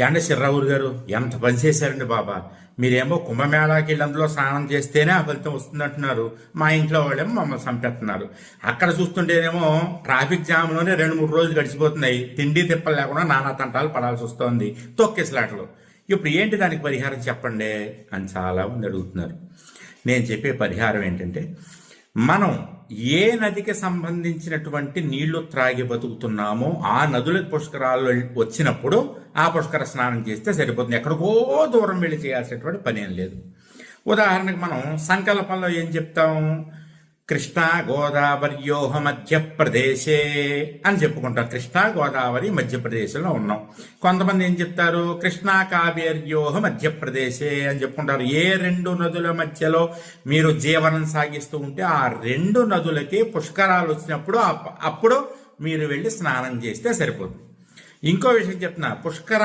ఏండి శర్రావురు గారు? ఎంత పని చేశారండి బాబా? మీరేమో కుంభమేళాకి వెళ్ళి అందులో స్నానం చేస్తేనే ఆ ఫలితం వస్తుందంటున్నారు. మా ఇంట్లో వాళ్ళేమో మమ్మల్ని చంపేస్తున్నారు. అక్కడ చూస్తుంటేనేమో ట్రాఫిక్ జామ్లోనే రెండు మూడు రోజులు గడిచిపోతున్నాయి. తిండి తిప్పలు లేకుండా నానా తంటాలు పడాల్సి వస్తోంది. తొక్కేసలాటలు ఇప్పుడు ఏంటి దానికి పరిహారం చెప్పండి? అని చాలా మంది అడుగుతున్నారు. నేను చెప్పే పరిహారం ఏంటంటే మనం ఏ నదికి సంబంధించినటువంటి నీళ్ళు త్రాగి బతుకుతున్నామో ఆ నదుల పుష్కరాలు వచ్చినప్పుడు ఆ పుష్కర స్నానం చేస్తే సరిపోతుంది. ఎక్కడికో దూరం వెళ్ళి చేయాల్సినటువంటి పని ఏం లేదు. ఉదాహరణకు మనం సంకల్పంలో ఏం చెప్తాము కృష్ణా గోదావరియోహ మధ్యప్రదేశే అని చెప్పుకుంటాం. కృష్ణా గోదావరి మధ్యప్రదేశ్లో ఉన్నాం. కొంతమంది ఏం చెప్తారు? కృష్ణా కావేర్యోహ మధ్యప్రదేశే అని చెప్పుకుంటారు. ఏ రెండు నదుల మధ్యలో మీరు జీవనం సాగిస్తూ ఉంటే ఆ రెండు నదులకి పుష్కరాలు వచ్చినప్పుడు అప్- అప్పుడు మీరు వెళ్ళి స్నానం చేస్తే సరిపోతుంది. ఇంకో విషయం చెప్తున్నా. పుష్కరాలు